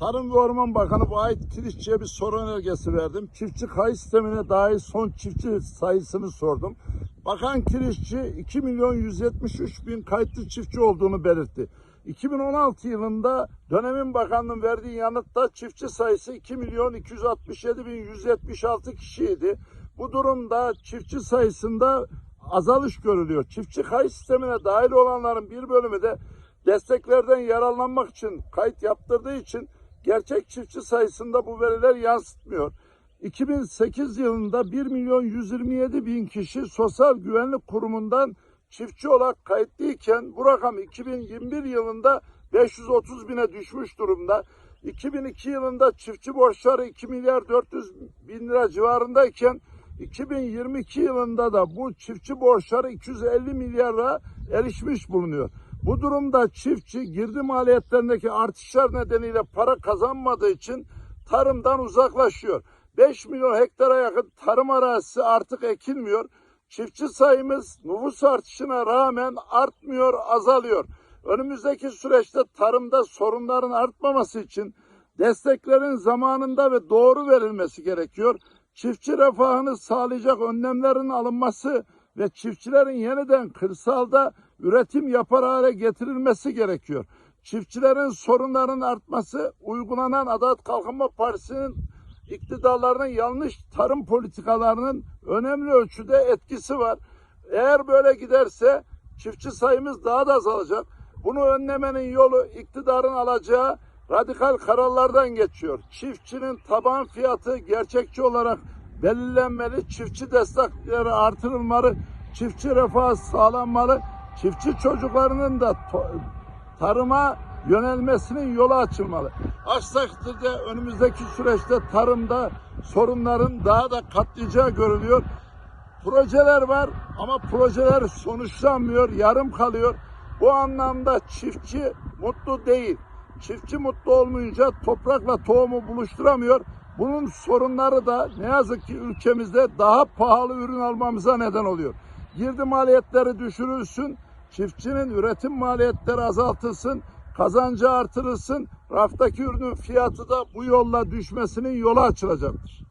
Tarım ve Orman Bakanı Vahit Kirişçi'ye bir soru önergesi verdim. Çiftçi kayıt sistemine dair son çiftçi sayısını sordum. Bakan Kirişçi 2 milyon 173 bin kayıtlı çiftçi olduğunu belirtti. 2016 yılında dönemin bakanlığının verdiği yanıtta çiftçi sayısı 2 milyon 267 bin 176 kişiydi. Bu durumda çiftçi sayısında azalış görülüyor. Çiftçi kayıt sistemine dahil olanların bir bölümü de desteklerden yararlanmak için kayıt yaptırdığı için gerçek çiftçi sayısında bu veriler yansıtmıyor. 2008 yılında 1 milyon 127 bin kişi Sosyal Güvenlik Kurumu'ndan çiftçi olarak kayıtlıyken bu rakam 2021 yılında 530 bine düşmüş durumda. 2002 yılında çiftçi borçları 2 milyar 400 bin lira civarındayken 2022 yılında da bu çiftçi borçları 250 milyara erişmiş bulunuyor. Bu durumda çiftçi girdi maliyetlerindeki artışlar nedeniyle para kazanmadığı için tarımdan uzaklaşıyor. 5 milyon hektara yakın tarım arazisi artık ekilmiyor. Çiftçi sayımız nüfus artışına rağmen artmıyor, azalıyor. Önümüzdeki süreçte tarımda sorunların artmaması için desteklerin zamanında ve doğru verilmesi gerekiyor. Çiftçi refahını sağlayacak önlemlerin alınması ve çiftçilerin yeniden kırsalda üretim yapar hale getirilmesi gerekiyor. Çiftçilerin sorunların artması uygulanan Adalet Kalkınma Partisi'nin iktidarlarının yanlış tarım politikalarının önemli ölçüde etkisi var. Eğer böyle giderse çiftçi sayımız daha da azalacak. Bunu önlemenin yolu iktidarın alacağı radikal kararlardan geçiyor. Çiftçinin taban fiyatı gerçekçi olarak belirlenmeli, çiftçi destekleri artırılmalı, çiftçi refahı sağlanmalı, çiftçi çocuklarının da tarıma yönelmesinin yolu açılmalı. Takdirde önümüzdeki süreçte tarımda sorunların daha da katlayacağı görülüyor. Projeler var ama projeler sonuçlanmıyor, yarım kalıyor. Bu anlamda çiftçi mutlu değil. Çiftçi mutlu olmayınca toprakla tohumu buluşturamıyor. Bunun sorunları da ne yazık ki ülkemizde daha pahalı ürün almamıza neden oluyor. Girdi maliyetleri düşürülsün, çiftçinin üretim maliyetleri azaltılsın, kazancı artırılsın, raftaki ürünün fiyatı da bu yolla düşmesinin yolu açılacaktır.